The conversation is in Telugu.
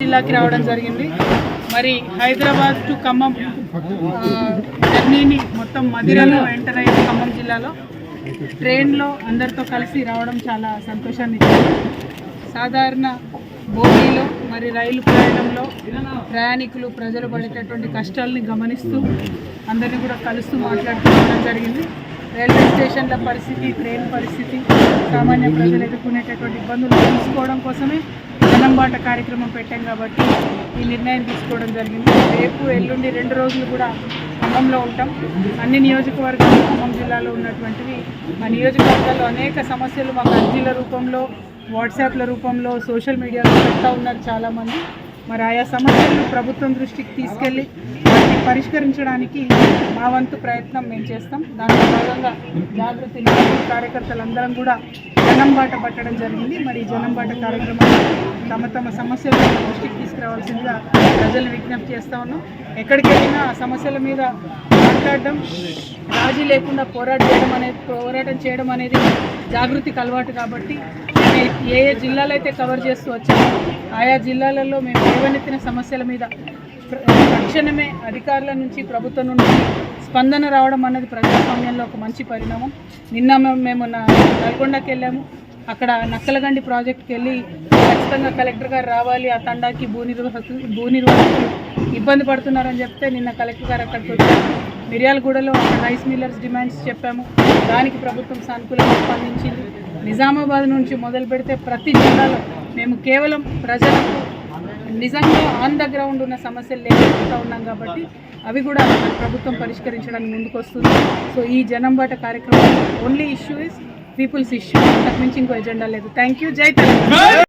జిల్లాకి రావడం జరిగింది. మరి హైదరాబాద్ టు ఖమ్మం జర్నీని మొత్తం మదిరలో ఎంటర్ అయింది ఖమ్మం జిల్లాలో. ట్రైన్లో అందరితో కలిసి రావడం చాలా సంతోషాన్ని ఇచ్చింది. సాధారణ బోగీలో మరి రైలు ప్రయాణంలో ప్రయాణికులు ప్రజలు పడేటటువంటి కష్టాలని గమనిస్తూ అందరినీ కూడా కలుస్తూ మాట్లాడుకోవడం జరిగింది. రైల్వే స్టేషన్ల పరిస్థితి ట్రైన్ పరిస్థితి సామాన్య ప్రజలు ఎదుర్కొనేటటువంటి ఇబ్బందులు తెలుసుకోవడం కోసమే జనంబాట కార్యక్రమం పెట్టాం కాబట్టి ఈ నిర్ణయం తీసుకోవడం జరిగింది. రేపు ఎల్లుండి రెండు రోజులు కూడా ఖమ్మంలో ఉంటాం. అన్ని నియోజకవర్గాలు ఖమ్మం జిల్లాలో ఉన్నటువంటివి. మా నియోజకవర్గాల్లో అనేక సమస్యలు మాకు అర్జీల రూపంలో వాట్సాప్ల రూపంలో సోషల్ మీడియాలో పెడతా ఉన్నారు చాలామంది. మరి ఆయా సమస్యలను ప్రభుత్వం దృష్టికి తీసుకెళ్ళి వాటిని పరిష్కరించడానికి మా వంతు ప్రయత్నం మేము చేస్తాం. దాంట్లో భాగంగా జాగృతి కార్యకర్తలందరం కూడా జనం బాట పట్టడం జరిగింది. మరి జనం బాట కార్యక్రమంలో తమ తమ సమస్యలను దృష్టికి తీసుకురావాల్సిందిగా ప్రజలు విజ్ఞప్తి చేస్తా ఉన్నాం. ఎక్కడికి వెళ్ళినా ఆ సమస్యల మీద మాట్లాడడం రాజీ లేకుండా పోరాటం చేయడం అనేది పోరాటం చేయడం అనేది జాగృతికి అలవాటు కాబట్టి ఏ ఏ జిల్లాలు అయితే కవర్ చేస్తూ వచ్చామో ఆయా జిల్లాలలో మేము లేవనెత్తిన సమస్యల మీద ప్ర- తక్షణమే అధికారుల నుంచి ప్రభుత్వం నుండి స్పందన రావడం అన్నది ప్రజాస్వామ్యంలో ఒక మంచి పరిణామం. నిన్న మేము- నల్గొండకి వెళ్ళాము. అక్కడ నక్కలగండి ప్రాజెక్ట్కి వెళ్ళి ఖచ్చితంగా కలెక్టర్ గారు రావాలి ఆ తండాకి భూ నిర్వాహకులు భూ నిర్వాహకులు ఇబ్బంది పడుతున్నారని చెప్తే నిన్న కలెక్టర్ గారు అక్కడికి వచ్చారు. మిర్యాలగూడలో ఒక రైస్ మిల్లర్స్ డిమాండ్స్ చెప్పాము. దానికి ప్రభుత్వం సానుకూలంగా స్పందించింది. నిజామాబాద్ నుంచి మొదలు పెడితే ప్రతి జిల్లాలో మేము కేవలం ప్రజలకు నిజంగా ఆన్ ద గ్రౌండ్ ఉన్న సమస్యలు లేకుండా ఉన్నాం కాబట్టి అవి కూడా ప్రభుత్వం పరిష్కరించడానికి ముందుకు వస్తుంది సో ఈ జనంబాట కార్యక్రమం only issue is people's issue అంతకుమించి ఇంకో ఎజెండా లేదు. థ్యాంక్ యూ జై తెలంగాణ.